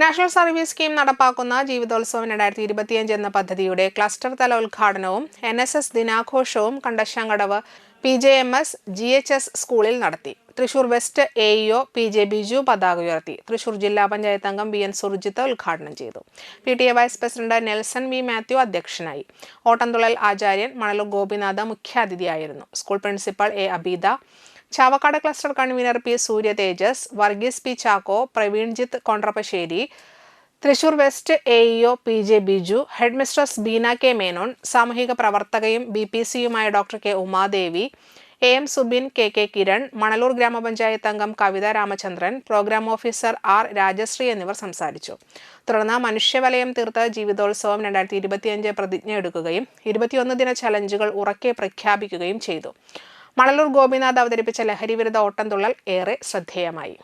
National service scheme നടപ്പാക്കുന്ന ജീവിതോത്സവം രണ്ടായിരത്തി ഇരുപത്തിയഞ്ച് എന്ന പദ്ധതിയുടെ ക്ലസ്റ്റർ തല ഉദ്ഘാടനവും N S S ദിനാഘോഷവും Kandassankadavu P J M S G H S സ്കൂളിൽ നടത്തി. Thrissur west A E O P J പതാക ഉയർത്തി. തൃശൂർ ജില്ലാ പഞ്ചായത്ത് അംഗം വി എൻ സുർജിത്ത് ഉദ്ഘാടനം ചെയ്തു. P T A vice president Nelson V Mathew അധ്യക്ഷനായി. ഓട്ടംതുള്ളൽ ആചാര്യൻ മണലൂർ ഗോപിനാഥ മുഖ്യാതിഥിയായിരുന്നു. School principal A Abeeda Chavakkad cluster convener P Surya Thejas Varghese P Chacko Pravinjith Kondrappassery Thrissur west A EO P J Biju headmistress Beena K Menon സാമൂഹിക പ്രവർത്തകയും ബി പി സിയുമായ doctor K Umadevi A M Subin K K Kiran Manalur ഗ്രാമപഞ്ചായത്ത് അംഗം Kavitha Ramachandran programme officer R Rajasree എന്നിവർ സംസാരിച്ചു. തുടർന്ന് മനുഷ്യവലയം തീർത്ത് ജീവിതോത്സവം രണ്ടായിരത്തി ഇരുപത്തിയഞ്ച് പ്രതിജ്ഞ എടുക്കുകയും ഇരുപത്തിയൊന്ന് ദിന ചലഞ്ചുകൾ ഉറക്കെ പ്രഖ്യാപിക്കുകയും ചെയ്തു. മണലൂർ ഗോപിനാഥ് അവതരിപ്പിച്ച ലഹരിവിരുദ്ധ ഓട്ടംതുള്ളൽ ഏറെ ശ്രദ്ധേയമായി.